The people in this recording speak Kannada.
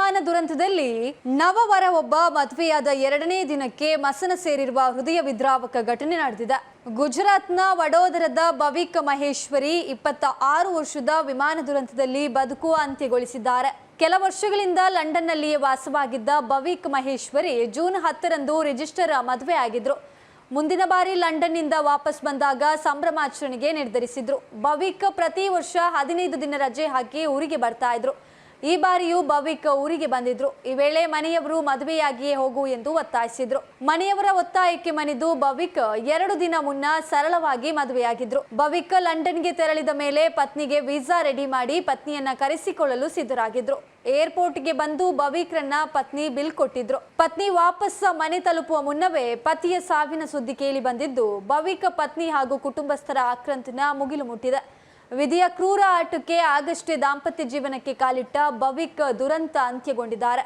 ವಿಮಾನ ದುರಂತದಲ್ಲಿ ನವವರ ಒಬ್ಬ ಮದುವೆಯಾದ ಎರಡನೇ ದಿನಕ್ಕೆ ಮಸನ ಸೇರಿರುವ ಹೃದಯ ವಿದ್ರಾವಕ ಘಟನೆ ನಡೆದಿದೆ. ಗುಜರಾತ್ನ ವಡೋದರದ ಭವಿಕ್ ಮಹೇಶ್ವರಿ ಇಪ್ಪತ್ತ ಆರು ವರ್ಷದ ವಿಮಾನ ದುರಂತದಲ್ಲಿ ಬದುಕು ಅಂತ್ಯಗೊಳಿಸಿದ್ದಾರೆ. ಕೆಲ ವರ್ಷಗಳಿಂದ ಲಂಡನ್ನಲ್ಲಿಯೇ ವಾಸವಾಗಿದ್ದ ಭವಿಕ್ ಮಹೇಶ್ವರಿ ಜೂನ್ ಹತ್ತರಂದು ರಿಜಿಸ್ಟರ್ ಮದುವೆ ಆಗಿದ್ರು. ಮುಂದಿನ ಬಾರಿ ಲಂಡನ್ನಿಂದ ವಾಪಸ್ ಬಂದಾಗ ಸಂಭ್ರಮಾಚರಣೆಗೆ ನಿರ್ಧರಿಸಿದ್ರು. ಭವಿಕ್ ಪ್ರತಿ ವರ್ಷ ಹದಿನೈದು ದಿನ ರಜೆ ಹಾಕಿ ಊರಿಗೆ ಬರ್ತಾ ಇದ್ರು. ಈ ಬಾರಿಯೂ ಭವಿಕ್ ಊರಿಗೆ ಬಂದಿದ್ರು. ಈ ವೇಳೆ ಮನೆಯವರು ಮದುವೆಯಾಗಿಯೇ ಹೋಗು ಎಂದು ಒತ್ತಾಯಿಸಿದ್ರು. ಮನೆಯವರ ಒತ್ತಾಯಕ್ಕೆ ಮಣಿದು ಭವಿಕ್ ಎರಡು ದಿನ ಮುನ್ನ ಸರಳವಾಗಿ ಮದುವೆಯಾಗಿದ್ರು. ಭವಿಕ್ ಲಂಡನ್ಗೆ ತೆರಳಿದ ಮೇಲೆ ಪತ್ನಿಗೆ ವೀಸಾ ರೆಡಿ ಮಾಡಿ ಪತ್ನಿಯನ್ನ ಕರೆಸಿಕೊಳ್ಳಲು ಸಿದ್ಧರಾಗಿದ್ರು. ಏರ್ಪೋರ್ಟ್ಗೆ ಬಂದು ಭವಿಕ್ರನ್ನ ಪತ್ನಿ ಬಿಲ್ ಕೊಟ್ಟಿದ್ರು. ಪತ್ನಿ ವಾಪಸ್ ಮನೆ ತಲುಪುವ ಮುನ್ನವೇ ಪತಿಯ ಸಾವಿನ ಸುದ್ದಿ ಕೇಳಿ ಬಂದಿದ್ದು ಭವಿಕ್ ಪತ್ನಿ ಹಾಗೂ ಕುಟುಂಬಸ್ಥರ ಆಕ್ರಂತನ ಮುಗಿಲು ಮುಟ್ಟಿದೆ. ವಿಧಿಯ ಕ್ರೂರ ಆಟಕ್ಕೆ ಆಗಷ್ಟೇ ದಾಂಪತ್ಯ ಜೀವನಕ್ಕೆ ಕಾಲಿಟ್ಟ ಭವಿಕ್ ದುರಂತ ಅಂತ್ಯಗೊಂಡಿದ್ದಾರೆ.